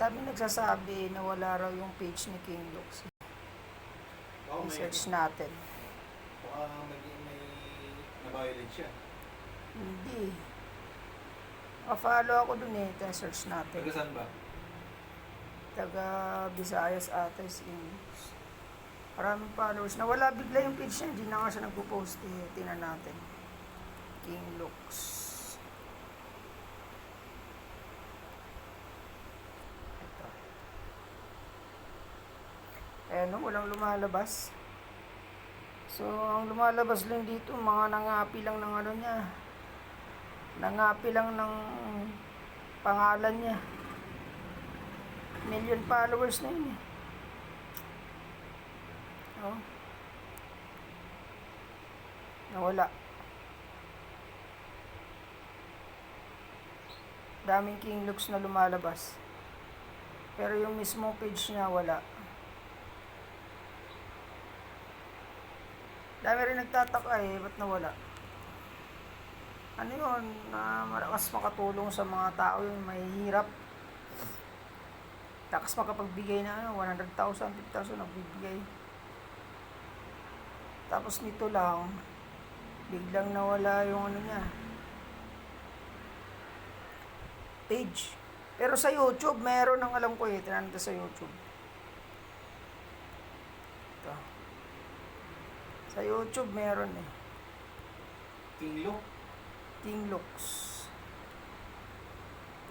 Dami nagsasabi na wala raw yung page ni King Lux. May, I-search natin. baka may, may na-violate siya. Hindi. Pa-follow ako dun eh. Ito search natin. Taga saan ba? Taga Visayas ata King Lux. Maraming followers. Nawala bigla yung page niya. Hindi na nga siya nagpo-post eh. Tingnan natin. King Lux. Ito. Ayan, no, walang lumalabas. So, ang lumalabas lang dito, mga nangapi lang ng ano niya. Nangapi lang ng pangalan niya. Million followers na yun eh. Oh. Nawala. Daming King Lux na lumalabas. Pero yung mismo page niya wala. Dami rin nagtataka eh, ba't nawala? Ano yun, na malakas makatulong sa mga tao yung may hirap. Takas makapagbigay na ano, 100,000, 50,000 nagbibigay. Tapos nito lang, biglang nawala yung ano niya. Page. Pero sa YouTube, meron ang alam ko eh. Tinanong sa YouTube. Sa YouTube, meron eh. King Lo. King Lux.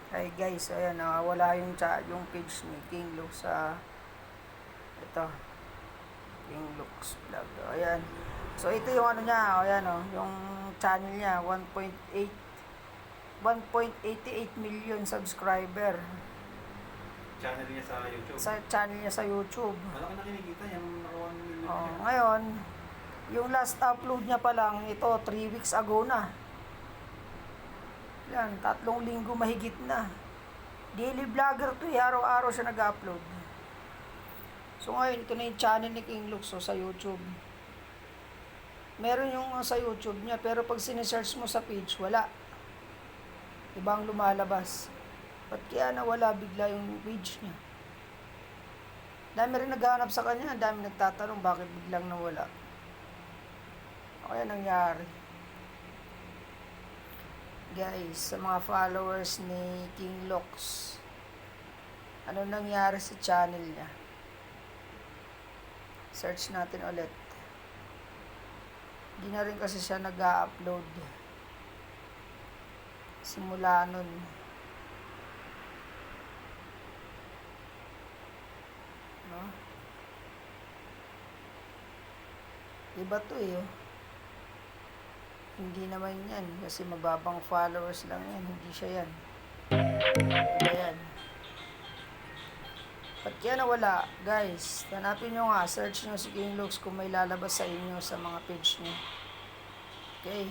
Ay guys, ayan, nawala yung, cha- yung page ni King Lux sa ito. King Lux vlog. Ayan. So ito yung ano niya, ayan oh, yung channel niya 1.8 1.88 million subscriber Channel niya sa YouTube. sa channel niya sa YouTube. Malaki na kinikita niya. Naka 1 million Oh, ngayon, yung last upload niya pa lang, ito, 3 weeks ago na. Yan, tatlong linggo mahigit na. Daily vlogger to eh, araw-araw siya nag-upload. So ngayon, ito na yung channel ni King Lux so, sa YouTube. Meron yung sa YouTube niya, pero pag sinesearch mo sa page, wala. Ibang lumalabas. Ba't kaya nawala bigla yung page niya? Dami rin naghahanap sa kanya, dami nagtatanong bakit biglang nawala. Kaya nangyari. Guys, sa mga followers ni King Lux, ano nangyari sa channel niya? Search natin ulit. Hindi na rin kasi siya nag-upload. Simula nun. No? Iba to eh. oh. Hindi naman yan. Kasi mababang followers lang yan. Hindi siya yan. Iba yan. Ba't kaya nawala? Guys, hanapin nyo nga. Search nyo si King Lux kung may lalabas sa inyo sa mga page nyo. Okay.